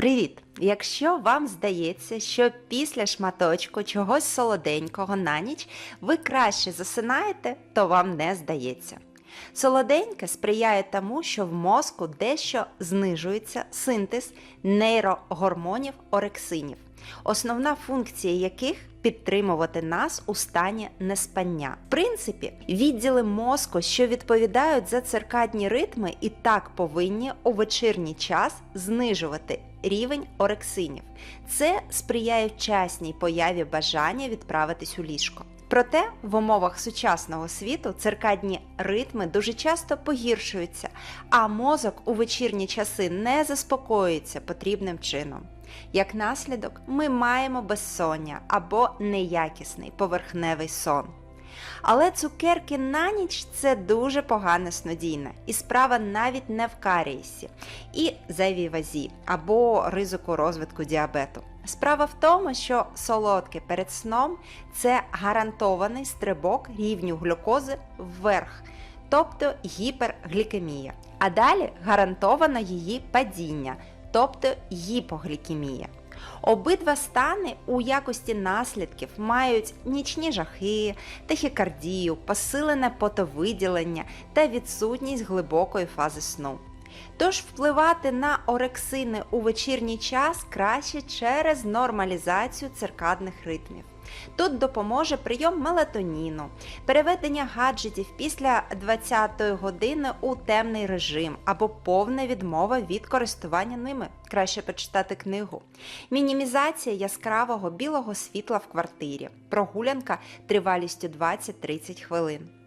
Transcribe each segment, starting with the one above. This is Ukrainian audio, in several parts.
Привіт! Якщо вам здається, що після шматочку чогось солоденького на ніч ви краще засинаєте, то вам не здається. Солоденьке сприяє тому, що в мозку дещо знижується синтез нейрогормонів орексинів, основна функція яких підтримувати нас у стані неспання. В принципі, відділи мозку, що відповідають за циркадні ритми, і так повинні у вечірній час знижувати рівень орексинів. Це сприяє вчасній появі бажання відправитись у ліжко. Проте в умовах сучасного світу циркадні ритми дуже часто погіршуються, а мозок у вечірні часи не заспокоюється потрібним чином. Як наслідок, ми маємо безсоння або неякісний поверхневий сон. Але цукерки на ніч це дуже погане снодійне, і справа навіть не в карієсі і зайвій вазі або ризику розвитку діабету. Справа в тому, що солодке перед сном це гарантований стрибок рівню глюкози вверх, тобто гіперглікемія. А далі гарантовано її падіння, тобто гіпоглікемія. Обидва стани у якості наслідків мають нічні жахи, тахікардію, посилене потовиділення та відсутність глибокої фази сну. Тож впливати на орексини у вечірній час краще через нормалізацію циркадних ритмів. Тут допоможе прийом мелатоніну, переведення гаджетів після 20-ї години у темний режим або повна відмова від користування ними. Краще почитати книгу. Мінімізація яскравого білого світла в квартирі. Прогулянка тривалістю 20-30 хвилин.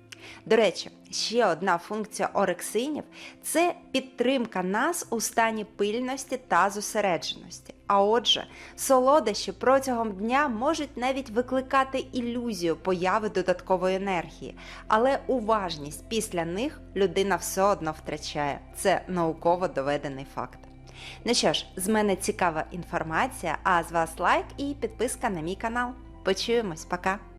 До речі, ще одна функція орексинів це підтримка нас у стані пильності та зосередженості. А отже, солодощі протягом дня можуть навіть викликати ілюзію появи додаткової енергії, але уважність після них людина все одно втрачає. Це науково доведений факт. Ну що ж, з мене цікава інформація, а з вас лайк і підписка на мій канал. Почуємось, пока!